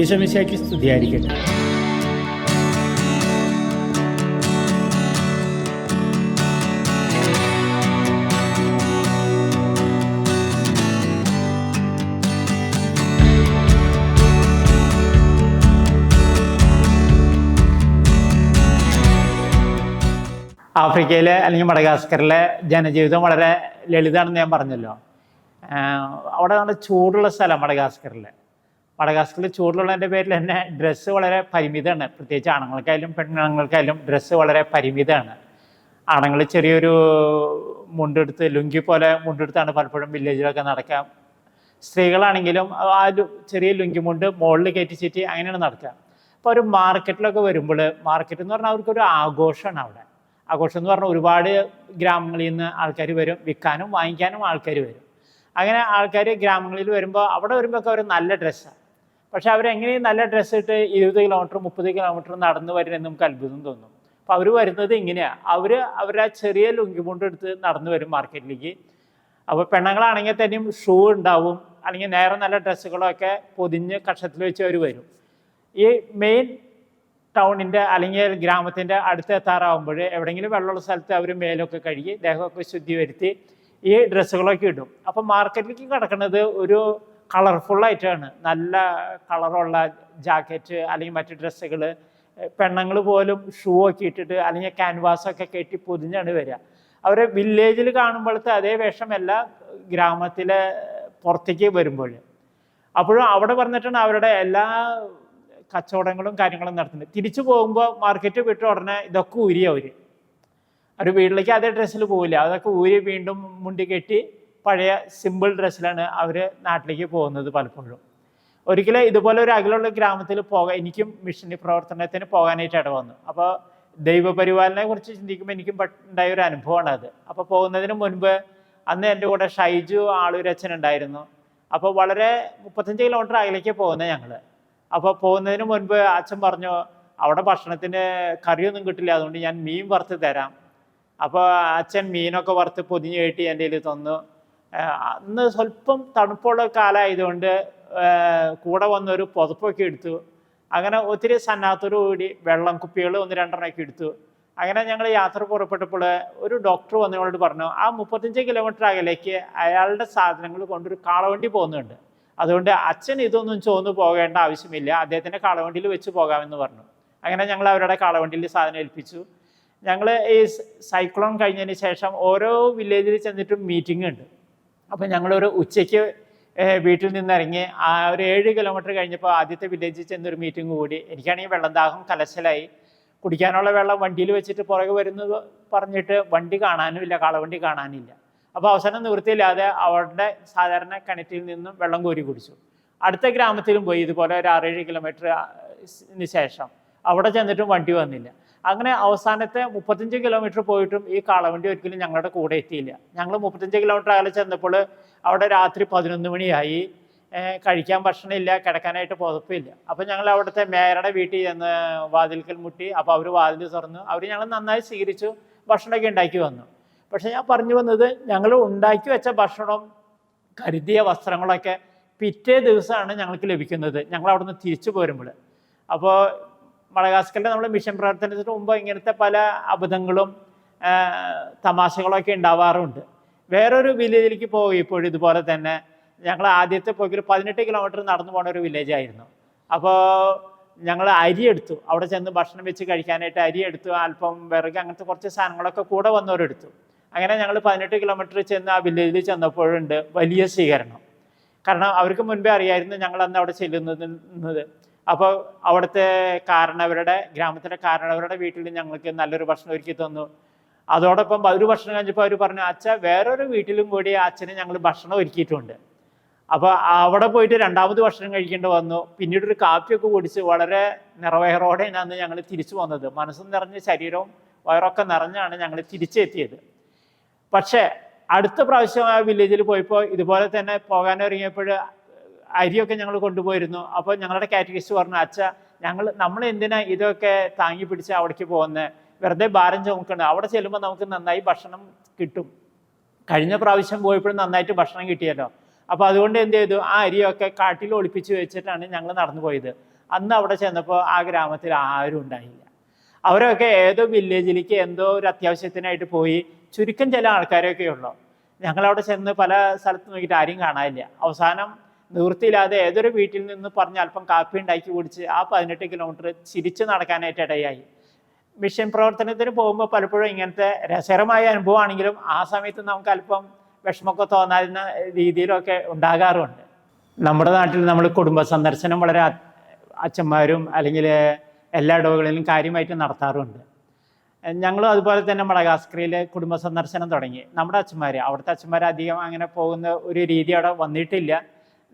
ഈശോമിശിയാക്കി സ്തുതിയായിരിക്കട്ടെ. ആഫ്രിക്കയിലെ അല്ലെങ്കിൽ മടഗാസ്കറിലെ ജനജീവിതം വളരെ ലളിതാണെന്ന് ഞാൻ പറഞ്ഞല്ലോ. അവിടെ നല്ല ചൂടുള്ള സ്ഥലം മഡഗാസ്കറിൽ മഡഗാസ്കറിൽ ചൂടുള്ളതിന്റെ പേരിൽ തന്നെ ഡ്രസ്സ് വളരെ പരിമിതമാണ്. പ്രത്യേകിച്ച് ആണുങ്ങൾക്കായാലും പെണ്ണുങ്ങൾക്കായാലും ഡ്രസ്സ് വളരെ പരിമിതമാണ്. ആണുങ്ങൾ ചെറിയൊരു മുണ്ടെടുത്ത് ലുങ്കി പോലെ മുണ്ടെടുത്താണ് പലപ്പോഴും വില്ലേജിലൊക്കെ നടക്കാം സ്ത്രീകളാണെങ്കിലും ആ ഒരു ചെറിയ ലുങ്കി മുണ്ട് മുകളിൽ കയറ്റി അങ്ങനെയാണ് നടക്കുക. അപ്പോൾ ഒരു മാർക്കറ്റിലൊക്കെ വരുമ്പോൾ മാർക്കറ്റ് എന്ന് പറഞ്ഞാൽ അവർക്കൊരു ആഘോഷമാണ് അവിടെ. ആഘോഷം എന്ന് പറഞ്ഞാൽ ഒരുപാട് ഗ്രാമങ്ങളിൽ നിന്ന് ആൾക്കാർ വരും വിൽക്കാനും വാങ്ങിക്കാനും ആൾക്കാർ വരും. അങ്ങനെ ആൾക്കാർ ഗ്രാമങ്ങളിൽ വരുമ്പോൾ അവിടെ വരുമ്പോൾ അവർ നല്ല ഡ്രസ്സാണ് പക്ഷെ അവരെങ്ങനെയും നല്ല ഡ്രസ്സ് ഇട്ട് ഇരുപത് കിലോമീറ്റർ മുപ്പത് കിലോമീറ്റർ നടന്നു വരുന്നത് നമുക്ക് അത്ഭുതം തോന്നും. അപ്പോൾ അവർ വരുന്നത് ഇങ്ങനെയാണ് അവർ അവരുടെ ചെറിയ ലുങ്കി മുണ്ട് എടുത്ത് നടന്നു വരും മാർക്കറ്റിലേക്ക്. അപ്പോൾ പെണ്ണുങ്ങളാണെങ്കിൽ തന്നെയും ഷൂ ഉണ്ടാവും. അല്ലെങ്കിൽ നേരെ നല്ല ഡ്രസ്സുകളൊക്കെ പൊതിഞ്ഞ് കക്ഷത്തിൽ വെച്ച് അവർ വരും. ഈ മെയിൻ ടൗണിന്റെ അല്ലെങ്കിൽ ഗ്രാമത്തിന്റെ അടുത്ത് എത്താറാവുമ്പോൾ എവിടെയെങ്കിലും വെള്ളമുള്ള സ്ഥലത്ത് അവർ മേലൊക്കെ കഴുകി ദേഹമൊക്കെ ശുദ്ധി വരുത്തി ഈ ഡ്രസ്സുകളൊക്കെ ഇടും. അപ്പം മാർക്കറ്റിലേക്ക് കിടക്കുന്നത് ഒരു കളർഫുള്ളായിട്ടാണ് നല്ല കളറുള്ള ജാക്കറ്റ് അല്ലെങ്കിൽ മറ്റ് ഡ്രസ്സുകൾ പെണ്ണുങ്ങൾ പോലും ഷൂ ഒക്കെ ഇട്ടിട്ട് അല്ലെങ്കിൽ ക്യാൻവാസൊക്കെ കെട്ടി പൊതിഞ്ഞാണ് വരിക. അവരെ വില്ലേജിൽ കാണുമ്പോഴത്തെ അതേ വേഷമല്ല ഗ്രാമത്തിലെ പുറത്തേക്ക് വരുമ്പോൾ. അപ്പോഴും അവിടെ പറഞ്ഞിട്ടാണ് അവരുടെ എല്ലാ കച്ചവടങ്ങളും കാര്യങ്ങളും നടത്തുന്നത്. തിരിച്ചു പോകുമ്പോൾ മാർക്കറ്റ് വിട്ട ഉടനെ ഇതൊക്കെ ഊരി അവർ അവർ വീട്ടിലേക്ക് അതേ ഡ്രസ്സിൽ പോവില്ല. അതൊക്കെ ഊരി വീണ്ടും മുണ്ടി കെട്ടി പഴയ സിമ്പിൾ ഡ്രസ്സിലാണ് അവർ നാട്ടിലേക്ക് പോകുന്നത് പലപ്പോഴും. ഒരിക്കലും ഇതുപോലെ ഒരു അകലുള്ള ഗ്രാമത്തിൽ പോകാൻ എനിക്കും മിഷനി പ്രവർത്തനത്തിന് പോകാനായിട്ട് വന്നു അപ്പോൾ ദൈവപരിപാലനെ കുറിച്ച് ചിന്തിക്കുമ്പോൾ എനിക്കും ഉണ്ടായ ഒരു അനുഭവമാണ് അത്. അപ്പോൾ പോകുന്നതിന് മുൻപ് അന്ന് എന്റെ കൂടെ ഷൈജു ആളൂരച്ഛൻ ഉണ്ടായിരുന്നു. അപ്പോൾ വളരെ മുപ്പത്തഞ്ച് കിലോമീറ്റർ അകലേക്ക് പോകുന്നത് ഞങ്ങൾ അപ്പോൾ പോകുന്നതിന് മുൻപ് അച്ഛൻ പറഞ്ഞു അവിടെ ഭക്ഷണത്തിന് കറിയൊന്നും കിട്ടില്ല അതുകൊണ്ട് ഞാൻ മീൻ വറുത്ത് തരാം. അപ്പോൾ അച്ഛൻ മീനൊക്കെ വറുത്ത് പൊതിഞ്ഞ് കെട്ടി എന്റെ കയ്യിൽ തന്നു. അന്ന് സ്വല്പം തണുപ്പുള്ള കാലമായതുകൊണ്ട് കൂടെ വന്നൊരു പുതപ്പൊക്കെ എടുത്തു. അങ്ങനെ ഒത്തിരി സന്നാഹത്തോടു കൂടി വെള്ളം കുപ്പികൾ ഒന്ന് രണ്ടെണ്ണമൊക്കെ എടുത്തു. അങ്ങനെ ഞങ്ങൾ യാത്ര പുറപ്പെട്ടപ്പോൾ ഒരു ഡോക്ടർ വന്ന് ഞങ്ങളോട് പറഞ്ഞു ആ മുപ്പത്തഞ്ച് കിലോമീറ്റർ അകലേക്ക് അയാളുടെ സാധനങ്ങൾ കൊണ്ടൊരു കാളവണ്ടി പോകുന്നുണ്ട്. അതുകൊണ്ട് അച്ഛൻ ഇതൊന്നും ചോന്ന് പോകേണ്ട ആവശ്യമില്ല. അദ്ദേഹത്തിന്റെ കാളവണ്ടിയിൽ വെച്ച് പോകാമെന്ന് പറഞ്ഞു. അങ്ങനെ ഞങ്ങൾ അവരുടെ കാളവണ്ടിയിൽ സാധനം ഏൽപ്പിച്ചു. ഞങ്ങൾ ഈ സൈക്ലോൺ കഴിഞ്ഞതിന് ശേഷം ഓരോ വില്ലേജിൽ ചെന്നിട്ടും മീറ്റിംഗ് ഉണ്ട്. അപ്പം ഞങ്ങളൊരു ഉച്ചയ്ക്ക് വീട്ടിൽ നിന്ന് ഇറങ്ങി ആ ഒരു ഏഴ് കിലോമീറ്റർ കഴിഞ്ഞപ്പോൾ ആദ്യത്തെ വില്ലേജിൽ ചെന്നൊരു മീറ്റിംഗ് കൂടി. എനിക്കാണെങ്കിൽ വെള്ളം ദാഹം കലശലായി. കുടിക്കാനുള്ള വെള്ളം വണ്ടിയിൽ വെച്ചിട്ട് പുറകെ വരുന്നത് പറഞ്ഞിട്ട് വണ്ടി കാണാനും ഇല്ല കാളവണ്ടി കാണാനില്ല. അപ്പോൾ അവസാനം നിവൃത്തിയില്ലാതെ അവരുടെ സാധാരണ കിണറ്റിൽ നിന്നും വെള്ളം കോരി കുടിച്ചു. അടുത്ത ഗ്രാമത്തിലും പോയി ഇതുപോലെ ഒരു ആറേഴ് കിലോമീറ്റർ ശേഷം. അവിടെ ചെന്നിട്ടും വണ്ടി വന്നില്ല. അങ്ങനെ അവസാനത്തെ മുപ്പത്തഞ്ച് കിലോമീറ്റർ പോയിട്ടും ഈ കാളവണ്ടി ഒരിക്കലും ഞങ്ങളുടെ കൂടെ എത്തിയില്ല. ഞങ്ങൾ മുപ്പത്തഞ്ച് കിലോമീറ്റർ അകലെ ചെന്നപ്പോൾ അവിടെ രാത്രി പതിനൊന്ന് മണിയായി. കഴിക്കാൻ ഭക്ഷണമില്ല കിടക്കാനായിട്ട് പുതപ്പില്ല അപ്പം ഞങ്ങൾ അവിടുത്തെ മേയറുടെ വീട്ടിൽ ചെന്ന് വാതിൽക്കൽ മുട്ടി അപ്പോൾ അവർ വാതിൽ തുറന്നു. അവർ ഞങ്ങൾ നന്നായി സ്വീകരിച്ചു ഭക്ഷണമൊക്കെ ഉണ്ടാക്കി വന്നു. പക്ഷേ ഞാൻ പറഞ്ഞു വന്നത് ഞങ്ങൾ ഉണ്ടാക്കി വെച്ച ഭക്ഷണം കരുതിയ വസ്ത്രങ്ങളൊക്കെ പിറ്റേ ദിവസമാണ് ഞങ്ങൾക്ക് ലഭിക്കുന്നത്. ഞങ്ങൾ അവിടുന്ന് തിരിച്ചു പോരുമ്പോൾ. അപ്പോൾ മടഗാസ്കറിലെ നമ്മൾ മിഷൻ പ്രവർത്തനത്തിന് മുമ്പ് ഇങ്ങനത്തെ പല അബദ്ധങ്ങളും തമാശകളൊക്കെ ഉണ്ടാവാറുണ്ട്. വേറൊരു വില്ലേജിലേക്ക് പോയപ്പോഴും ഇതുപോലെ തന്നെ ഞങ്ങൾ ആദ്യത്തെ പോയി പതിനെട്ട് കിലോമീറ്റർ നടന്നു പോണ ഒരു വില്ലേജ് ആയിരുന്നു. അപ്പോൾ ഞങ്ങൾ അരി എടുത്തു. അവിടെ ചെന്ന് ഭക്ഷണം വെച്ച് കഴിക്കാനായിട്ട് അരി എടുത്തു. അല്പം വിറക് അങ്ങനത്തെ കുറച്ച് സാധനങ്ങളൊക്കെ കൂടെ വന്നവരെടുത്തു അങ്ങനെ ഞങ്ങൾ പതിനെട്ട് കിലോമീറ്റർ ചെന്ന് ആ വില്ലേജിൽ ചെന്നപ്പോഴുണ്ട് വലിയ സ്വീകരണം. കാരണം അവർക്ക് മുൻപേ അറിയായിരുന്നു ഞങ്ങൾ അന്ന് അവിടെ ചെല്ലുന്നത് അപ്പോൾ അവിടുത്തെ കാരണവരുടെ ഗ്രാമത്തിലെ കാരണവരുടെ വീട്ടിൽ ഞങ്ങൾക്ക് നല്ലൊരു ഭക്ഷണം ഒരുക്കി തന്നു. അതോടൊപ്പം ഒരു ഭക്ഷണം കഴിഞ്ഞപ്പോൾ അവർ പറഞ്ഞു അച്ഛ വേറൊരു വീട്ടിലും കൂടി അച്ഛന് ഞങ്ങൾ ഭക്ഷണം ഒരുക്കിയിട്ടുണ്ട്. അപ്പോൾ അവിടെ പോയിട്ട് രണ്ടാമത് ഭക്ഷണം കഴിക്കേണ്ടി വന്നു. പിന്നീട് ഒരു കാപ്പിയൊക്കെ കുടിച്ച് വളരെ നിറവയറോടെയാണ് അന്ന് ഞങ്ങൾ തിരിച്ചു വന്നത് മനസ്സും നിറഞ്ഞ് ശരീരവും വയറൊക്കെ നിറഞ്ഞാണ് ഞങ്ങൾ തിരിച്ചെത്തിയത്. പക്ഷേ അടുത്ത പ്രാവശ്യം ആ വില്ലേജിൽ പോയപ്പോൾ ഇതുപോലെ തന്നെ പോകാൻ അരിയൊക്കെ ഞങ്ങൾ കൊണ്ടുപോയിരുന്നു. അപ്പോൾ ഞങ്ങളുടെ കാറ്റഗറിസ്റ്റ് പറഞ്ഞു അച്ഛ ഞങ്ങൾ നമ്മൾ എന്തിനാ ഇതൊക്കെ താങ്ങി പിടിച്ച് അവിടേക്ക് പോകുന്നത് വെറുതെ ഭാരം ചുമക്കണം. അവിടെ ചെല്ലുമ്പോൾ നമുക്ക് നന്നായി ഭക്ഷണം കിട്ടും. കഴിഞ്ഞ പ്രാവശ്യം പോയപ്പോഴും നന്നായിട്ട് ഭക്ഷണം കിട്ടിയല്ലോ. അപ്പോൾ അതുകൊണ്ട് എന്ത് ചെയ്തു? ആ അരിയൊക്കെ കാട്ടിൽ ഒളിപ്പിച്ച് വെച്ചിട്ടാണ് ഞങ്ങൾ നടന്നു പോയത്. അന്ന് അവിടെ ചെന്നപ്പോൾ ആ ഗ്രാമത്തിൽ ആരും ഉണ്ടായില്ല. അവരൊക്കെ ഏതോ വില്ലേജിലേക്ക് എന്തോ ഒരു അത്യാവശ്യത്തിനായിട്ട് പോയി. ചുരുക്കം ചില ആൾക്കാരൊക്കെ ഉള്ളു. ഞങ്ങളവിടെ ചെന്ന് പല സ്ഥലത്ത് നോക്കിയിട്ട് ആരെയും കാണാനില്ല. അവസാനം നിവൃത്തിയില്ലാതെ ഏതൊരു വീട്ടിൽ നിന്ന് പറഞ്ഞ് അല്പം കാപ്പി ഉണ്ടാക്കി കുടിച്ച് ആ പതിനെട്ട് കിലോമീറ്റർ ചിരിച്ചു നടക്കാനായിട്ട് ഇടയായി. മിഷൻ പ്രവർത്തനത്തിന് പോകുമ്പോൾ പലപ്പോഴും ഇങ്ങനത്തെ രസകരമായ അനുഭവമാണെങ്കിലും ആ സമയത്ത് നമുക്ക് അല്പം വിഷമമൊക്കെ തോന്നാവുന്ന രീതിയിലൊക്കെ ഉണ്ടാകാറുണ്ട്. നമ്മുടെ നാട്ടിൽ നമ്മൾ കുടുംബ സന്ദർശനം വളരെ അച്ഛന്മാരും അല്ലെങ്കിൽ എല്ലാ ഇടവുകളിലും കാര്യമായിട്ട് നടത്താറുണ്ട്. ഞങ്ങളും അതുപോലെ തന്നെ മടഗാസ്കറിയിൽ കുടുംബ സന്ദർശനം തുടങ്ങി. നമ്മുടെ അച്ഛന്മാർ അവിടുത്തെ അച്ഛന്മാർ അധികം അങ്ങനെ പോകുന്ന ഒരു രീതി അവിടെ വന്നിട്ടില്ല.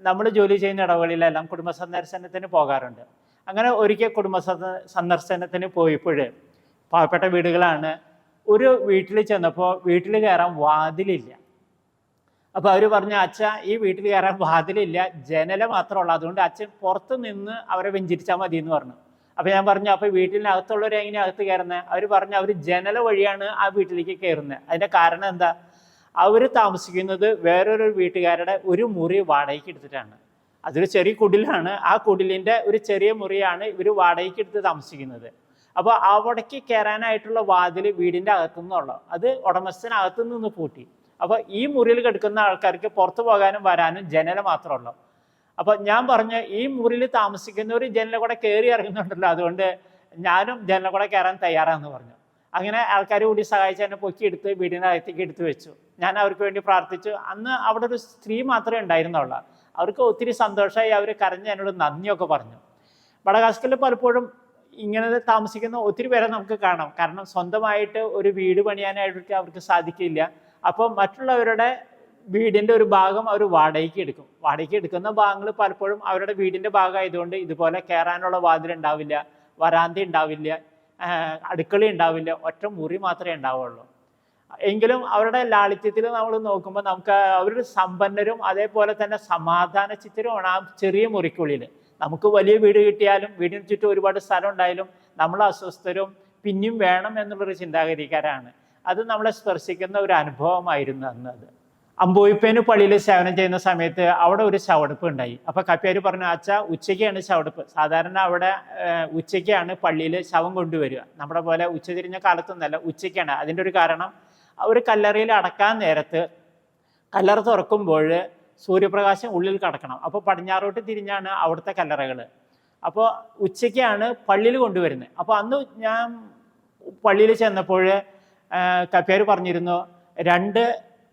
നമ്മൾ ജോലി ചെയ്യുന്ന ഇടവുകളിലെല്ലാം കുടുംബ സന്ദർശനത്തിന് പോകാറുണ്ട്. അങ്ങനെ ഒരിക്കൽ കുടുംബ സന്ദ- സന്ദർശനത്തിന് പോയപ്പോൾ പാവപ്പെട്ട വീടുകളാണ് ഒരു വീട്ടിൽ ചെന്നപ്പോൾ വീട്ടിൽ കയറാൻ വാതിലില്ല. അപ്പോൾ അവർ പറഞ്ഞു അച്ഛ ഈ വീട്ടിൽ കയറാൻ വാതിലില്ല ജനല മാത്രമുള്ളൂ അതുകൊണ്ട് അച്ഛൻ പുറത്ത് നിന്ന് അവരെ വെഞ്ചിരിച്ചാൽ മതി എന്ന് പറഞ്ഞു. അപ്പോൾ ഞാൻ പറഞ്ഞു അപ്പോൾ വീട്ടിനകത്തുള്ളവർ എങ്ങനെ അകത്ത് കയറുന്നത് അവർ പറഞ്ഞു അവർ ജനല വഴിയാണ് ആ വീട്ടിലേക്ക് കയറുന്നത് അതിന്റെ കാരണം എന്താ? അവർ താമസിക്കുന്നത് വേറൊരു വീട്ടുകാരുടെ ഒരു മുറി വാടകയ്ക്ക് എടുത്തിട്ടാണ്. അതൊരു ചെറിയ കുടിലാണ്. ആ കുടിലിന്റെ ഒരു ചെറിയ മുറിയാണ് ഇവർ വാടകയ്ക്ക് എടുത്ത് താമസിക്കുന്നത്. അപ്പോൾ അവിടേക്ക് കയറാനായിട്ടുള്ള വാതിൽ വീടിന്റെ അകത്തുനിന്നുള്ളൂ അത് ഉടമസ്ഥനകത്തു നിന്ന് പൂട്ടി. അപ്പോൾ ഈ മുറിയിൽ കിടക്കുന്ന ആൾക്കാർക്ക് പുറത്തു പോകാനും വരാനും ജനല മാത്രമുള്ളൂ. അപ്പോൾ ഞാൻ പറഞ്ഞു ഈ മുറിയിൽ താമസിക്കുന്ന ഒരു ജനല കൂടെ കയറി ഇറങ്ങുന്നുണ്ടല്ലോ. അതുകൊണ്ട് ഞാനും ജനല കൂടെ കയറാൻ തയ്യാറാണെന്ന് പറഞ്ഞു. അങ്ങനെ ആൾക്കാർ കൂടി സഹായിച്ച് എന്നെ പൊക്കിയെടുത്ത് വീടിനകത്തേക്ക് എടുത്തു വെച്ചു. ഞാൻ അവർക്ക് വേണ്ടി പ്രാർത്ഥിച്ചു. അന്ന് അവിടെ ഒരു സ്ത്രീ മാത്രമേ ഉണ്ടായിരുന്നുള്ളൂ. അവർക്ക് ഒത്തിരി സന്തോഷമായി അവർ കരഞ്ഞ് എന്നോട് നന്ദിയൊക്കെ പറഞ്ഞു. മടകാസ്കറിൽ പലപ്പോഴും ഇങ്ങനെ താമസിക്കുന്ന ഒത്തിരി പേരെ നമുക്ക് കാണാം. കാരണം സ്വന്തമായിട്ട് ഒരു വീട് പണിയാനായിട്ട് അവർക്ക് സാധിക്കില്ല. അപ്പോൾ മറ്റുള്ളവരുടെ വീടിന്റെ ഒരു ഭാഗം അവർ വാടകയ്ക്ക് എടുക്കും. വാടകയ്ക്ക് എടുക്കുന്ന ഭാഗങ്ങൾ പലപ്പോഴും അവരുടെ വീടിന്റെ ഭാഗമായതുകൊണ്ട് ഇതുപോലെ കയറാനുള്ള വാതിലുണ്ടാവില്ല വരാന്തി ഉണ്ടാവില്ല അടുക്കള ഉണ്ടാവില്ല. ഒറ്റ മുറി മാത്രമേ ഉണ്ടാവുള്ളൂ. എങ്കിലും അവരുടെ ലാളിത്യത്തിൽ നമ്മൾ നോക്കുമ്പോൾ നമുക്ക് അവരൊരു സമ്പന്നരും അതേപോലെ തന്നെ സമാധാന ചിത്തരുമാണ് ആ ചെറിയ മുറിക്കുള്ളിൽ. നമുക്ക് വലിയ വീട് കിട്ടിയാലും വീടിന് ചുറ്റും ഒരുപാട് സ്ഥലം ഉണ്ടായാലും നമ്മൾ അസ്വസ്ഥരും പിന്നെയും വേണം എന്നുള്ളൊരു ചിന്താഗതിക്കാരാണ്. അത് നമ്മളെ സ്പർശിക്കുന്ന ഒരു അനുഭവമായിരുന്നു അന്ന് അത് അമ്പോയിപ്പേന് പള്ളിയിൽ സേവനം ചെയ്യുന്ന സമയത്ത് അവിടെ ഒരു ചവടുപ്പ് ഉണ്ടായി. അപ്പൊ കപ്പ്യാര് പറഞ്ഞു അച്ഛ ഉച്ചയ്ക്കാണ് ചവടുപ്പ്. സാധാരണ അവിടെ ഉച്ചയ്ക്കാണ് പള്ളിയിൽ ശവം കൊണ്ടുവരിക. നമ്മുടെ പോലെ ഉച്ചതിരിഞ്ഞ കാലത്തൊന്നല്ല ഉച്ചയ്ക്കാണ്. അതിന്റെ ഒരു കാരണം ഒരു കല്ലറയിൽ അടക്കാൻ നേരത്ത് കല്ലറ തുറക്കുമ്പോൾ സൂര്യപ്രകാശം ഉള്ളിൽ കടക്കണം. അപ്പോൾ പടിഞ്ഞാറോട്ട് തിരിഞ്ഞാണ് അവിടുത്തെ കല്ലറകൾ. അപ്പോൾ ഉച്ചയ്ക്കാണ് പള്ളിയിൽ കൊണ്ടുവരുന്നത്. അപ്പോൾ അന്ന് ഞാൻ പള്ളിയിൽ ചെന്നപ്പോൾ കപ്പ്യാർ പറഞ്ഞിരുന്നു രണ്ട്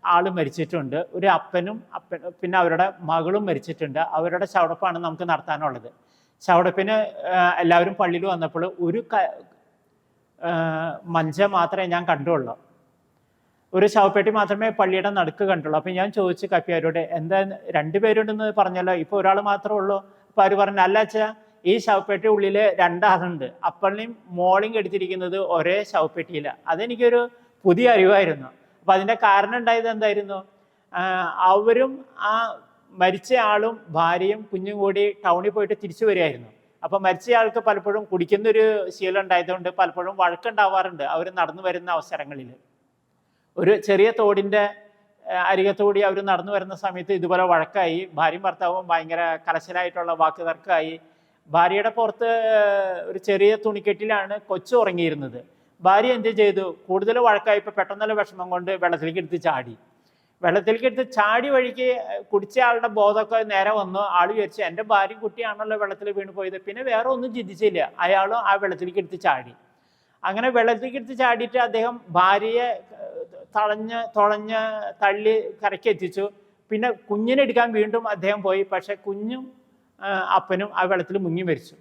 ആൾ മരിച്ചിട്ടുണ്ട്. ഒരു അപ്പനും അപ്പൻ പിന്നെ അവരുടെ മകളും മരിച്ചിട്ടുണ്ട്. അവരുടെ ചവടപ്പാണ് നമുക്ക് നടത്താനുള്ളത്. ചവടപ്പിന് എല്ലാവരും പള്ളിയിൽ വന്നപ്പോൾ ഒരു ക മഞ്ച മാത്രമേ ഞാൻ കണ്ടുള്ളൂ. ഒരു ശവപ്പെട്ടി മാത്രമേ പള്ളിയുടെ നടുക്ക് കണ്ടുള്ളൂ. അപ്പം ഞാൻ ചോദിച്ചു കപ്പിയാരോട് എന്താ രണ്ടുപേരുണ്ടെന്ന് പറഞ്ഞല്ലോ? ഇപ്പോൾ ഒരാൾ മാത്രമേ ഉള്ളൂ? അപ്പോൾ അവർ പറഞ്ഞു അല്ല അച്ഛാ ഈ ശവപ്പെട്ടി ഉള്ളിൽ രണ്ടാളുണ്ട്. അപ്പളിനെയും മോളിങ് എടുത്തിരിക്കുന്നത് ഒരേ ശവപ്പെട്ടിയില്ല അതെനിക്കൊരു പുതിയ അറിവായിരുന്നു. അപ്പം അതിന്റെ കാരണം ഉണ്ടായത് എന്തായിരുന്നു? അവരും ആ മരിച്ച ആളും ഭാര്യയും കുഞ്ഞും കൂടി ടൗണിൽ പോയിട്ട് തിരിച്ചു വരികയായിരുന്നു. അപ്പം മരിച്ചയാൾക്ക് പലപ്പോഴും കുടിക്കുന്നൊരു ശീലം ഉണ്ടായതുകൊണ്ട് പലപ്പോഴും വഴക്കുണ്ടാവാറുണ്ട് അവർ നടന്നു വരുന്ന അവസരങ്ങളിൽ. ഒരു ചെറിയ തോടിന്റെ അരികത്തുകൂടി അവർ നടന്നു വരുന്ന സമയത്ത് ഇതുപോലെ വഴക്കായി ഭാര്യയും ഭർത്താവും ഭയങ്കര കലശലായിട്ടുള്ള വാക്ക് തർക്കമായി ഭാര്യയുടെ പുറത്ത് ഒരു ചെറിയ തുണിക്കെട്ടിലാണ് കൊച്ചു ഉറങ്ങിയിരുന്നത്. ഭാര്യ എന്ത് ചെയ്തു? കൂടുതൽ വഴക്കായപ്പോൾ പെട്ടെന്നുള്ള വിഷമം കൊണ്ട് വെള്ളത്തിലേക്ക് എടുത്ത് ചാടി. വെള്ളത്തിലേക്ക് എടുത്ത് ചാടി വഴിക്ക് ഏഹ്, കുടിച്ച ആളുടെ ബോധമൊക്കെ നേരെ വന്നു. ആൾ വിചാരിച്ചു എന്റെ ഭാര്യ കുട്ടിയാണല്ലോ വെള്ളത്തിൽ വീണ് പോയത്. പിന്നെ വേറെ ഒന്നും ചിന്തിച്ചില്ല. അയാളും ആ വെള്ളത്തിലേക്ക് എടുത്ത് ചാടി. അങ്ങനെ വെള്ളത്തിലേക്ക് എടുത്ത് ചാടിയിട്ട് അദ്ദേഹം ഭാര്യയെ തളഞ്ഞ് തുളഞ്ഞ് തള്ളി കരയ്ക്ക് എത്തിച്ചു. പിന്നെ കുഞ്ഞിനെടുക്കാൻ വീണ്ടും അദ്ദേഹം പോയി. പക്ഷെ കുഞ്ഞും അപ്പനും ആ വെള്ളത്തിൽ മുങ്ങി മരിച്ചു.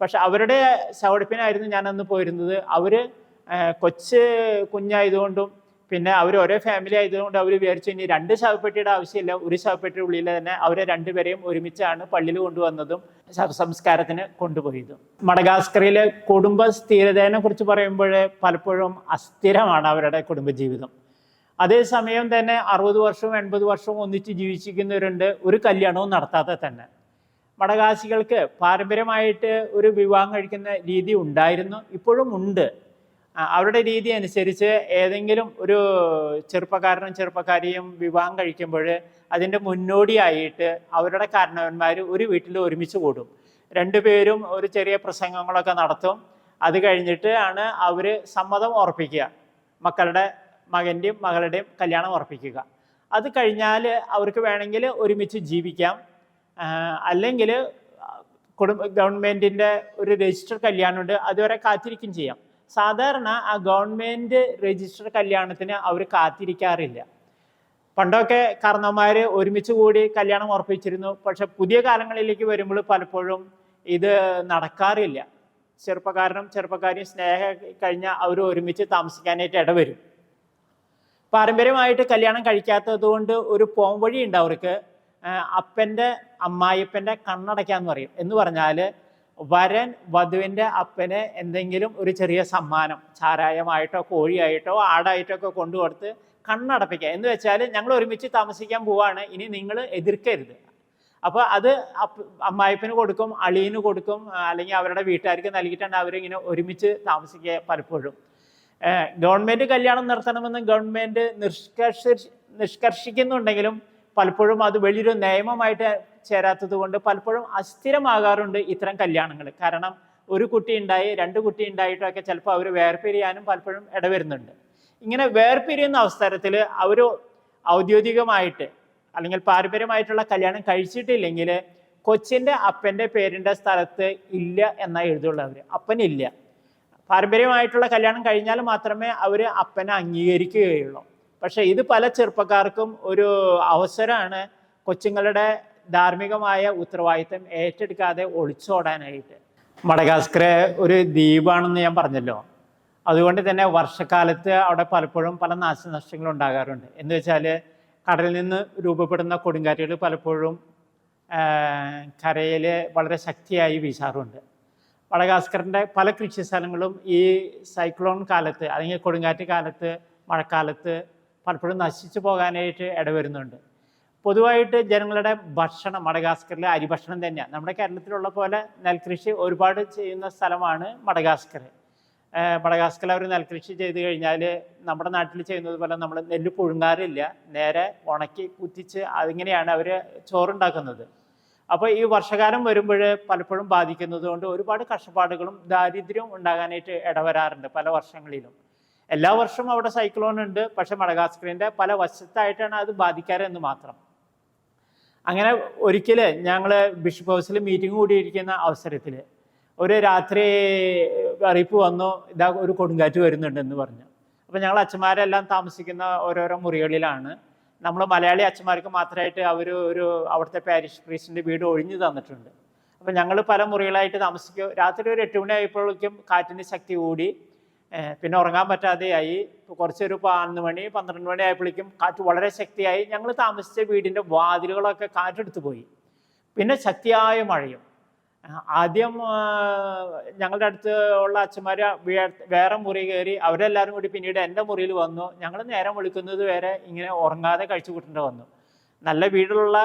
പക്ഷെ അവരുടെ സൗടിപ്പിനായിരുന്നു ഞാനന്ന് പോയിരുന്നത്. അവർ കൊച്ച് കുഞ്ഞായതുകൊണ്ടും പിന്നെ അവർ ഒരേ ഫാമിലി ആയതുകൊണ്ട് അവർ വിചാരിച്ചു ഇനി രണ്ട് ശവപ്പെട്ടിയുടെ ആവശ്യമില്ല ഒരു ശവപ്പെട്ടിയുടെ ഉള്ളിൽ തന്നെ അവരെ രണ്ടുപേരെയും ഒരുമിച്ചാണ് പള്ളിയിൽ കൊണ്ടുവന്നതും ശവസംസ്കാരത്തിന് കൊണ്ടുപോയതും. മടഗാസ്കറിയിലെ കുടുംബ സ്ഥിരതയെ കുറിച്ച് പറയുമ്പോൾ പലപ്പോഴും അസ്ഥിരമാണ് അവരുടെ കുടുംബജീവിതം. അതേസമയം തന്നെ അറുപത് വർഷവും എൺപത് വർഷവും ഒന്നിച്ച് ജീവിച്ചിരിക്കുന്നവരുണ്ട് ഒരു കല്യാണവും നടത്താതെ തന്നെ. മടകാശികൾക്ക് പാരമ്പര്യമായിട്ട് ഒരു വിവാഹം കഴിക്കുന്ന രീതി ഉണ്ടായിരുന്നു ഇപ്പോഴും ഉണ്ട്. അവരുടെ രീതി അനുസരിച്ച് ഏതെങ്കിലും ഒരു ചെറുപ്പക്കാരനും ചെറുപ്പക്കാരിയും വിവാഹം കഴിക്കുമ്പോൾ അതിന്റെ മുന്നോടിയായിട്ട് അവരുടെ കാരണവന്മാർ ഒരു വീട്ടിൽ ഒരുമിച്ച് കൂടും. രണ്ടുപേരും ഒരു ചെറിയ പ്രസംഗങ്ങളൊക്കെ നടത്തും. അത് കഴിഞ്ഞിട്ട് ആണ് അവർ സമ്മതം ഉറപ്പിക്കുക. മക്കളുടെ മകന്റെയും മകളുടെയും കല്യാണം ഉറപ്പിക്കുക. അത് കഴിഞ്ഞാൽ അവർക്ക് വേണമെങ്കിൽ ഒരുമിച്ച് ജീവിക്കാം. അല്ലെങ്കിൽ കുടുംബ ഗവൺമെന്റിന്റെ ഒരു രജിസ്റ്റർ കല്യാണമുണ്ട് അതുവരെ കാത്തിരിക്കും ചെയ്യാം. സാധാരണ ആ ഗവൺമെന്റ് രജിസ്റ്റർ കല്യാണത്തിന് അവർ കാത്തിരിക്കാറില്ല. പണ്ടൊക്കെ കാരണവന്മാർ ഒരുമിച്ച് കൂടി കല്യാണം ഉറപ്പിച്ചിരുന്നു. പക്ഷെ പുതിയ കാലങ്ങളിലേക്ക് വരുമ്പോൾ പലപ്പോഴും ഇത് നടക്കാറില്ല. ചെറുപ്പക്കാരനും ചെറുപ്പക്കാരിയും സ്നേഹ കഴിഞ്ഞാൽ അവർ ഒരുമിച്ച് താമസിക്കാനായിട്ട് ഇടവരും. പാരമ്പര്യമായിട്ട് കല്യാണം കഴിക്കാത്തത് കൊണ്ട് ഒരു പോംവഴി ഉണ്ട് അവർക്ക്. അപ്പന്റെ അമ്മായിപ്പന്റെ കണ്ണടയ്ക്കാന്ന് പറയും. എന്ന് പറഞ്ഞാൽ വരൻ വധുവിന്റെ അപ്പന് എന്തെങ്കിലും ഒരു ചെറിയ സമ്മാനം ചാരായമായിട്ടോ കോഴിയായിട്ടോ ആടായിട്ടോ ഒക്കെ കൊണ്ടുകൊടുത്ത് കണ്ണടപ്പിക്കുക. എന്ന് വെച്ചാൽ ഞങ്ങൾ ഒരുമിച്ച് താമസിക്കാൻ പോവാണ്. ഇനി നിങ്ങൾ എതിർക്കരുത്. അപ്പോൾ അത് അമ്മായിപ്പന് കൊടുക്കും അളിയന് കൊടുക്കും അല്ലെങ്കിൽ അവരുടെ വീട്ടുകാർക്ക് നൽകിയിട്ടാണ് അവരിങ്ങനെ ഒരുമിച്ച് താമസിക്കുക പലപ്പോഴും. ഗവൺമെന്റ് കല്യാണം നടത്തണമെന്ന് ഗവൺമെന്റ് നിഷ്കർഷ നിഷ്കർഷിക്കുന്നുണ്ടെങ്കിലും പലപ്പോഴും അത് വലിയൊരു നിയമമായിട്ട് ചേരാത്തത് കൊണ്ട് പലപ്പോഴും അസ്ഥിരമാകാറുണ്ട് ഇത്തരം കല്യാണങ്ങൾ. കാരണം ഒരു കുട്ടി ഉണ്ടായി രണ്ട് കുട്ടി ഉണ്ടായിട്ടൊക്കെ ചിലപ്പോൾ അവർ വേർപിരിയാനും പലപ്പോഴും ഇടവരുന്നുണ്ട്. ഇങ്ങനെ വേർപിരിയുന്ന അവസരത്തിൽ അവർ ഔദ്യോഗികമായിട്ട് അല്ലെങ്കിൽ പാരമ്പര്യമായിട്ടുള്ള കല്യാണം കഴിച്ചിട്ടില്ലെങ്കിൽ കൊച്ചിന്റെ അപ്പന്റെ പേരിന്റെ സ്ഥലത്ത് ഇല്ല എന്നാ എഴുതുള്ളൂ അവർ അപ്പനില്ല. പാരമ്പര്യമായിട്ടുള്ള കല്യാണം കഴിഞ്ഞാൽ മാത്രമേ അവർ അപ്പനെ അംഗീകരിക്കുകയുള്ളൂ. പക്ഷേ ഇത് പല ചെറുപ്പക്കാർക്കും ഒരു അവസരമാണ് കൊച്ചുങ്ങളുടെ ധാർമ്മികമായ ഉത്തരവാദിത്തം ഏറ്റെടുക്കാതെ ഒളിച്ചോടാനായിട്ട്. മടഗാസ്കർ ഒരു ദ്വീപാണെന്ന് ഞാൻ പറഞ്ഞല്ലോ. അതുകൊണ്ട് തന്നെ വർഷക്കാലത്ത് അവിടെ പലപ്പോഴും പല നാശനഷ്ടങ്ങളും ഉണ്ടാകാറുണ്ട്. എന്ന് വെച്ചാൽ കടലിൽ നിന്ന് രൂപപ്പെടുന്ന കൊടുങ്കാറ്റുകൾ പലപ്പോഴും കരയിൽ വളരെ ശക്തിയായി വീശാറുണ്ട്. മടഗാസ്കറിന്റെ പല കൃഷി സ്ഥലങ്ങളും ഈ സൈക്ലോൺ കാലത്ത് അല്ലെങ്കിൽ കൊടുങ്കാറ്റ് കാലത്ത് മഴക്കാലത്ത് പലപ്പോഴും നശിച്ചു പോകാനായിട്ട് ഇടവരുന്നുണ്ട്. പൊതുവായിട്ട് ജനങ്ങളുടെ ഭക്ഷണം മടഗാസ്കറിലെ അരിഭക്ഷണം തന്നെയാണ്. നമ്മുടെ കേരളത്തിലുള്ള പോലെ നെൽകൃഷി ഒരുപാട് ചെയ്യുന്ന സ്ഥലമാണ് മടഗാസ്കർ മടഗാസ്കറിൽ അവർ നെൽകൃഷി ചെയ്ത് കഴിഞ്ഞാൽ നമ്മുടെ നാട്ടിൽ ചെയ്യുന്നത് പോലെ നമ്മൾ നെല്ല് പുഴുങ്ങാറില്ല. നേരെ ഉണക്കി കുത്തിച്ച് അതിങ്ങനെയാണ് അവർ ചോറുണ്ടാക്കുന്നത്. അപ്പോൾ ഈ വർഷകാലം വരുമ്പോൾ പലപ്പോഴും ബാധിക്കുന്നത് കൊണ്ട് ഒരുപാട് കഷ്ടപ്പാടുകളും ദാരിദ്ര്യവും ഉണ്ടാകാനായിട്ട് ഇടവരാറുണ്ട് പല വർഷങ്ങളിലും. എല്ലാ വർഷവും അവിടെ സൈക്ലോൺ ഉണ്ട്. പക്ഷെ മടഗാസ്കറിന്റെ പല വശത്തായിട്ടാണ് അത് ബാധിക്കാറ് എന്ന് മാത്രം. അങ്ങനെ ഒരിക്കൽ ഞങ്ങൾ ബിഷപ്പ് ഹൗസിൽ മീറ്റിംഗ് കൂടിയിരിക്കുന്ന അവസരത്തിൽ ഒരു രാത്രി അറിയിപ്പ് വന്നു ഇതാ ഒരു കൊടുങ്കാറ്റ് വരുന്നുണ്ടെന്ന് പറഞ്ഞു. അപ്പോൾ ഞങ്ങൾ അച്ഛന്മാരെല്ലാം താമസിക്കുന്ന ഓരോരോ മുറികളിലാണ്. നമ്മൾ മലയാളി അച്ഛന്മാർക്ക് മാത്രമായിട്ട് അവർ ഒരു അവിടുത്തെ പാരിഷ് പ്രീസിന്റെ വീട് ഒഴിഞ്ഞു തന്നിട്ടുണ്ട്. അപ്പോൾ ഞങ്ങൾ പല മുറികളായിട്ട് താമസിക്കും. രാത്രി ഒരു എട്ട് മണി ആയപ്പോഴേക്കും കാറ്റിന്റെ ശക്തി കൂടി പിന്നെ ഉറങ്ങാൻ പറ്റാതെയായി. കുറച്ചൊരു പതിനൊന്ന് മണി പന്ത്രണ്ട് മണി ആയപ്പോഴേക്കും കാറ്റ് വളരെ ശക്തിയായി. ഞങ്ങൾ താമസിച്ച വീടിന്റെ വാതിലുകളൊക്കെ കാറ്റെടുത്ത് പോയി. പിന്നെ ശക്തിയായ മഴയും. ആദ്യം ഞങ്ങളുടെ അടുത്ത് ഉള്ള അച്ഛന്മാർ വേറെ മുറി കയറി അവരെല്ലാവരും കൂടി പിന്നീട് എന്റെ മുറിയിൽ വന്നു. ഞങ്ങൾ നേരം വിളിക്കുന്നത് വരെ ഇങ്ങനെ ഉറങ്ങാതെ കഴിച്ചു കൂട്ടേണ്ടി വന്നു. നല്ല വീടുള്ള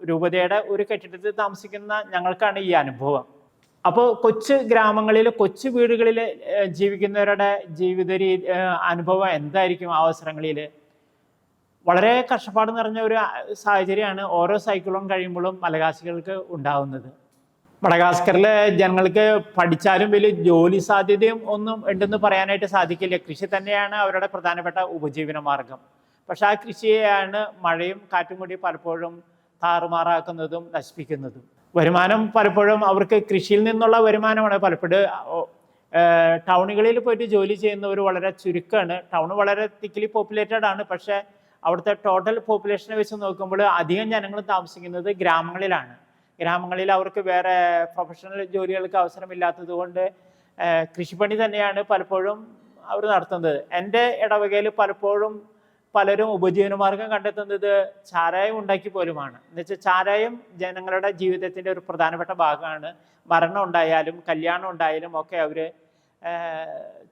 രൂപതയുടെ ഒരു കെട്ടിടത്തിൽ താമസിക്കുന്ന ഞങ്ങൾക്കാണ് ഈ അനുഭവം. അപ്പോൾ കൊച്ചു ഗ്രാമങ്ങളിൽ കൊച്ചു വീടുകളിൽ ജീവിക്കുന്നവരുടെ ജീവിത രീതി അനുഭവം എന്തായിരിക്കും അവസരങ്ങളിൽ വളരെ കഷ്ടപ്പാട് നിറഞ്ഞ ഒരു സാഹചര്യമാണ് ഓരോ സൈക്കിളും കഴിയുമ്പോഴും മലകാസികൾക്ക് ഉണ്ടാവുന്നത്. മടഗാസ്കറിലെ ജനങ്ങൾക്ക് പഠിച്ചാലും വലിയ ജോലി സാധ്യതയും ഒന്നും ഉണ്ടെന്ന് പറയാനായിട്ട് സാധിക്കില്ല. കൃഷി തന്നെയാണ് അവരുടെ പ്രധാനപ്പെട്ട ഉപജീവന മാർഗം. പക്ഷെ ആ കൃഷിയെയാണ് മഴയും കാറ്റും കൂടി പലപ്പോഴും താറുമാറാക്കുന്നതും നശിപ്പിക്കുന്നതും. വരുമാനം പലപ്പോഴും അവർക്ക് കൃഷിയിൽ നിന്നുള്ള വരുമാനമാണ്. പലപ്പോഴും ടൗണുകളിൽ പോയിട്ട് ജോലി ചെയ്യുന്നവർ വളരെ ചുരുക്കമാണ്. ടൗൺ വളരെ തിക്കിലി പോപ്പുലേറ്റഡ് ആണ്. പക്ഷേ അവിടുത്തെ ടോട്ടൽ പോപ്പുലേഷനെ വെച്ച് നോക്കുമ്പോൾ അധികം ജനങ്ങൾ താമസിക്കുന്നത് ഗ്രാമങ്ങളിലാണ്. ഗ്രാമങ്ങളിൽ അവർക്ക് വേറെ പ്രൊഫഷണൽ ജോലികൾക്ക് അവസരമില്ലാത്തത് കൊണ്ട് കൃഷിപ്പണി തന്നെയാണ് പലപ്പോഴും അവർ നടത്തുന്നത്. എന്റെ ഇടവകയിൽ പലപ്പോഴും പലരും ഉപജീവനമാർഗം കണ്ടെത്തുന്നത് ചാരായം ഉണ്ടാക്കി പോലുമാണ്. എന്നുവെച്ചാൽ ചാരായം ജനങ്ങളുടെ ജീവിതത്തിന്റെ ഒരു പ്രധാനപ്പെട്ട ഭാഗമാണ്. മരണം ഉണ്ടായാലും കല്യാണം ഉണ്ടായാലും ഒക്കെ അവർ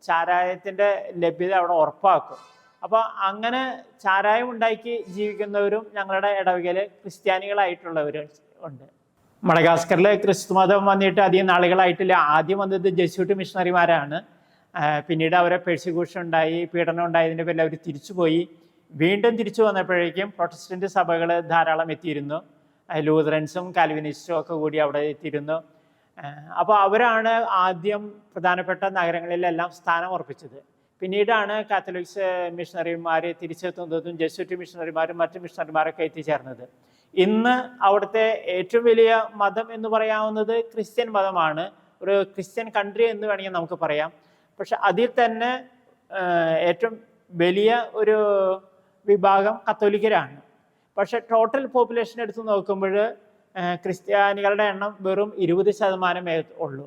ചാരായത്തിന്റെ ലഭ്യത അവിടെ ഉറപ്പാക്കും. അപ്പോൾ അങ്ങനെ ചാരായം ഉണ്ടാക്കി ജീവിക്കുന്നവരും ഞങ്ങളുടെ ഇടവകയിൽ ക്രിസ്ത്യാനികളായിട്ടുള്ളവരും ഉണ്ട്. മഡഗാസ്കറിൽ ക്രിസ്തു മതം വന്നിട്ട് അധികം നാളുകളായിട്ടില്ല. ആദ്യം വന്നത് ജസ്യൂട്ട് മിഷണറിമാരാണ്. പിന്നീട് അവരെ പെർസിക്യൂഷൻ ഉണ്ടായി പീഡനം ഉണ്ടായതിന്റെ പേരിൽ അവർ തിരിച്ചുപോയി. വീണ്ടും തിരിച്ചു വന്നപ്പോഴേക്കും പ്രൊട്ടസ്റ്റന്റ് സഭകൾ ധാരാളം എത്തിയിരുന്നു. ലൂതറൻസും കാൽവിനിസ്റ്റും ഒക്കെ കൂടി അവിടെ എത്തിയിരുന്നു. അപ്പോൾ അവരാണ് ആദ്യം പ്രധാനപ്പെട്ട നഗരങ്ങളിലെല്ലാം സ്ഥാനം ഉറപ്പിച്ചത്. പിന്നീടാണ് കാത്തലിക്സ് മിഷണറിമാർ തിരിച്ചെത്തുന്നതും ജെസ്യൂട്ട് മിഷണറിമാരും മറ്റ് മിഷണറിമാരൊക്കെ എത്തിച്ചേർന്നത്. ഇന്ന് അവിടുത്തെ ഏറ്റവും വലിയ മതം എന്ന് പറയാവുന്നത് ക്രിസ്ത്യൻ മതമാണ്. ഒരു ക്രിസ്ത്യൻ കൺട്രി എന്ന് വേണമെങ്കിൽ നമുക്ക് പറയാം. പക്ഷെ അതിൽ തന്നെ ഏറ്റവും വലിയ ഒരു വിഭാഗം കത്തോലിക്കരാണ്. പക്ഷെ ടോട്ടൽ പോപ്പുലേഷൻ എടുത്ത് നോക്കുമ്പോൾ ക്രിസ്ത്യാനികളുടെ എണ്ണം വെറും ഇരുപത് ശതമാനമേ ഉള്ളൂ.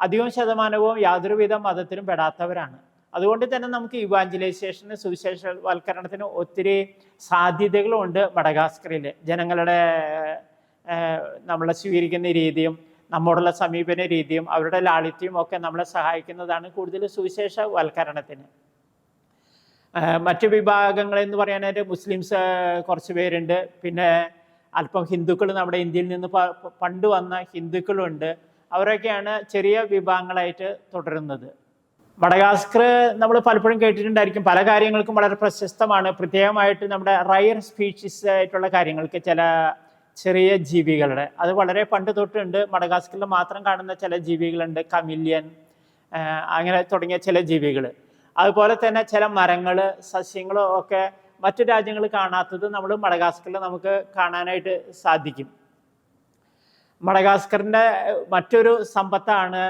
അധികം ശതമാനവും യാതൊരുവിധ മതത്തിലും പെടാത്തവരാണ്. അതുകൊണ്ട് തന്നെ നമുക്ക് ഇവാഞ്ചലൈസേഷന് സുവിശേഷവൽക്കരണത്തിന് ഒത്തിരി സാധ്യതകളുണ്ട് മഡഗാസ്കറിൽ ജനങ്ങളുടെ നമ്മളെ സ്വീകരിക്കുന്ന രീതിയും നമ്മോടുള്ള സമീപന രീതിയും അവരുടെ ലാളിത്യവും ഒക്കെ നമ്മളെ സഹായിക്കുന്നതാണ് കൂടുതൽ സുവിശേഷവൽക്കരണത്തിന്. മറ്റ് വിഭാഗങ്ങൾ എന്ന് പറയാനായിട്ട് മുസ്ലിംസ് കുറച്ച് പേരുണ്ട്. പിന്നെ അല്പം ഹിന്ദുക്കൾ നമ്മുടെ ഇന്ത്യയിൽ നിന്ന് പണ്ട് വന്ന ഹിന്ദുക്കളുണ്ട്. അവരൊക്കെയാണ് ചെറിയ വിഭാഗങ്ങളായിട്ട് തുടരുന്നത്. മടഗാസ്കർ നമ്മൾ പലപ്പോഴും കേട്ടിട്ടുണ്ടായിരിക്കും. പല കാര്യങ്ങൾക്കും വളരെ പ്രശസ്തമാണ്. പ്രത്യേകമായിട്ട് നമ്മുടെ റയർ സ്പീഷീസ് ആയിട്ടുള്ള കാര്യങ്ങൾക്ക് ചില ചെറിയ ജീവികളുടെ. അത് വളരെ പണ്ട് തൊട്ടുണ്ട്. മടഗാസ്കറിൽ മാത്രം കാണുന്ന ചില ജീവികളുണ്ട്. കമില്യൻ അങ്ങനെ തുടങ്ങിയ ചില ജീവികൾ അതുപോലെ തന്നെ ചില മരങ്ങൾ സസ്യങ്ങളും ഒക്കെ മറ്റു രാജ്യങ്ങൾ കാണാത്തത് നമ്മൾ മടഗാസ്കറിൽ നമുക്ക് കാണാനായിട്ട് സാധിക്കും. മടഗാസ്കറിന്റെ മറ്റൊരു സമ്പത്താണ്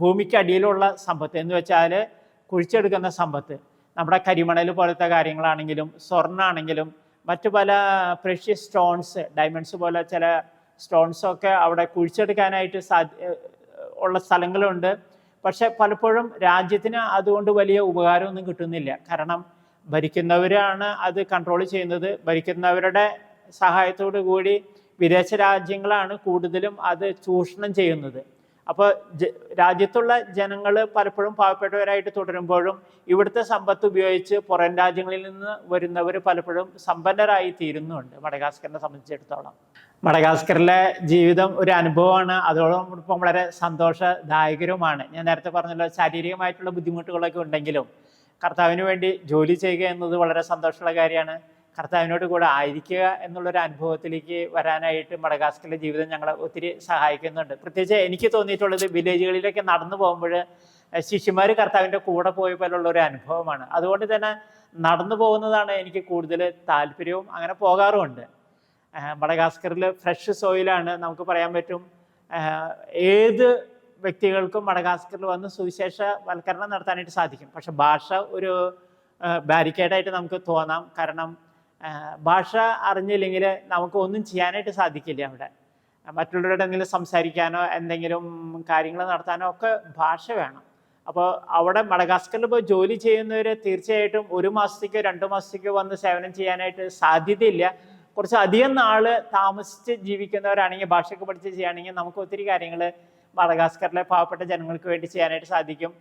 ഭൂമിക്കടിയിലുള്ള സമ്പത്ത്. എന്ന് വെച്ചാൽ കുഴിച്ചെടുക്കുന്ന സമ്പത്ത്. നമ്മുടെ കരിമണൽ പോലത്തെ കാര്യങ്ങളാണെങ്കിലും സ്വർണാണെങ്കിലും മറ്റു പല പ്രഷ്യസ് സ്റ്റോൺസ് ഡയമണ്ട്സ് പോലെ ചില സ്റ്റോൺസ് ഒക്കെ അവിടെ കുഴിച്ചെടുക്കാനായിട്ട് സാ ഉള്ള സ്ഥലങ്ങളുണ്ട്. പക്ഷെ പലപ്പോഴും രാജ്യത്തിന് അതുകൊണ്ട് വലിയ ഉപകാരമൊന്നും കിട്ടുന്നില്ല. കാരണം ഭരിക്കുന്നവരാണ് അത് കൺട്രോൾ ചെയ്യുന്നത്. ഭരിക്കുന്നവരുടെ സഹായത്തോടു കൂടി വിദേശ രാജ്യങ്ങളാണ് കൂടുതലും അത് ചൂഷണം ചെയ്യുന്നത്. അപ്പോൾ രാജ്യത്തുള്ള ജനങ്ങൾ പലപ്പോഴും പാവപ്പെട്ടവരായിട്ട് തുടരുമ്പോഴും ഇവിടുത്തെ സമ്പത്ത് ഉപയോഗിച്ച് പുറം രാജ്യങ്ങളിൽ നിന്ന് വരുന്നവർ പലപ്പോഴും സമ്പന്നരായി തീരുന്നുണ്ട്. മഡഗാസ്കറിനെ സംബന്ധിച്ചിടത്തോളം. മഡഗാസ്കറിലെ ജീവിതം ഒരു അനുഭവമാണ്. അതോടൊപ്പം വളരെ സന്തോഷദായകരവുമാണ് ഞാൻ നേരത്തെ പറഞ്ഞല്ലോ ശാരീരികമായിട്ടുള്ള ബുദ്ധിമുട്ടുകളൊക്കെ ഉണ്ടെങ്കിലും കർത്താവിന് വേണ്ടി ജോലി ചെയ്യുക എന്നത് വളരെ സന്തോഷമുള്ള കാര്യമാണ്. കർത്താവിനോട് കൂടെ ആയിരിക്കുക എന്നുള്ളൊരു അനുഭവത്തിലേക്ക് വരാനായിട്ട് മടകാസ്കറിലെ ജീവിതം ഞങ്ങളെ ഒത്തിരി സഹായിക്കുന്നുണ്ട്. പ്രത്യേകിച്ച് എനിക്ക് തോന്നിയിട്ടുള്ളത് വില്ലേജുകളിലൊക്കെ നടന്നു പോകുമ്പോൾ ശിഷ്യന്മാർ കർത്താവിന്റെ കൂടെ പോയ പോലുള്ള ഒരു അനുഭവമാണ്. അതുകൊണ്ട് തന്നെ നടന്നു പോകുന്നതാണ് എനിക്ക് കൂടുതൽ താല്പര്യവും. അങ്ങനെ പോകാറുമുണ്ട്. ആഹ് മഡഗാസ്കറിൽ ഫ്രഷ് സോയിലാണ് നമുക്ക് പറയാൻ പറ്റും. ഏത് വ്യക്തികൾക്കും മടഗാസ്കറിൽ വന്ന് സുവിശേഷ വൽക്കരണം നടത്താനായിട്ട് സാധിക്കും. പക്ഷെ ഭാഷ ഒരു ബാരിക്കേഡായിട്ട് നമുക്ക് തോന്നാം. കാരണം ഭാഷ അറിഞ്ഞില്ലെങ്കിൽ നമുക്ക് ഒന്നും ചെയ്യാനായിട്ട് സാധിക്കില്ല അവിടെ. മറ്റുള്ളവരുടെ എന്തെങ്കിലും സംസാരിക്കാനോ എന്തെങ്കിലും കാര്യങ്ങൾ നടത്താനോ ഒക്കെ ഭാഷ വേണം. അപ്പോൾ അവിടെ മടഗാസ്കറിൽ പോയി ജോലി ചെയ്യുന്നവർ തീർച്ചയായിട്ടും ഒരു മാസത്തേക്കോ രണ്ട് മാസത്തേക്കോ വന്ന് സേവനം ചെയ്യാനായിട്ട് സാധ്യതയില്ല. കുറച്ച് അധികം നാൾ താമസിച്ച് ജീവിക്കുന്നവരാണെങ്കിൽ ഭാഷയൊക്കെ പഠിച്ച് ചെയ്യുകയാണെങ്കിൽ നമുക്ക് ഒത്തിരി കാര്യങ്ങൾ മടഗാസ്കറിലെ പാവപ്പെട്ട ജനങ്ങൾക്ക് വേണ്ടി ചെയ്യാനായിട്ട് സാധിക്കും.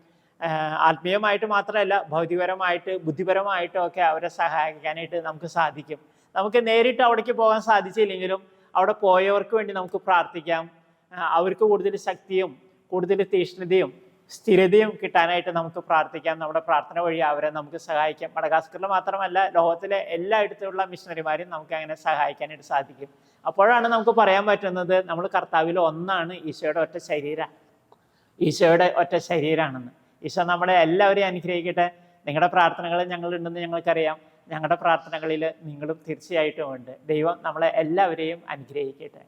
ആത്മീയമായിട്ട് മാത്രമല്ല ഭൗതികപരമായിട്ട് ബുദ്ധിപരമായിട്ടും ഒക്കെ അവരെ സഹായിക്കാനായിട്ട് നമുക്ക് സാധിക്കും. നമുക്ക് നേരിട്ട് അവിടേക്ക് പോകാൻ സാധിച്ചില്ലെങ്കിലും അവിടെ പോയവർക്ക് വേണ്ടി നമുക്ക് പ്രാർത്ഥിക്കാം. അവർക്ക് കൂടുതൽ ശക്തിയും കൂടുതൽ തീഷ്ണതയും സ്ഥിരതയും കിട്ടാനായിട്ട് നമുക്ക് പ്രാർത്ഥിക്കാം. നമ്മുടെ പ്രാർത്ഥന വഴി അവരെ നമുക്ക് സഹായിക്കാം. മടകാസ്കറിൽ മാത്രമല്ല ലോകത്തിലെ എല്ലായിടത്തുള്ള മിഷണറിമാരെയും നമുക്ക് അങ്ങനെ സഹായിക്കാനായിട്ട് സാധിക്കും. അപ്പോഴാണ് നമുക്ക് പറയാൻ പറ്റുന്നത് നമ്മൾ കർത്താവിൽ ഒന്നാണ് ഈശോയുടെ ഒറ്റ ശരീരം ഈശോയുടെ ഒറ്റ ശരീരമാണെന്ന് ഈശോ നമ്മളെ എല്ലാവരെയും അനുഗ്രഹിക്കട്ടെ. നിങ്ങളുടെ പ്രാർത്ഥനകൾ ഞങ്ങളുണ്ടെന്ന് ഞങ്ങൾക്കറിയാം. ഞങ്ങളുടെ പ്രാർത്ഥനകളിൽ നിങ്ങളും തീർച്ചയായിട്ടും ഉണ്ട് ദൈവം നമ്മളെ എല്ലാവരെയും അനുഗ്രഹിക്കട്ടെ.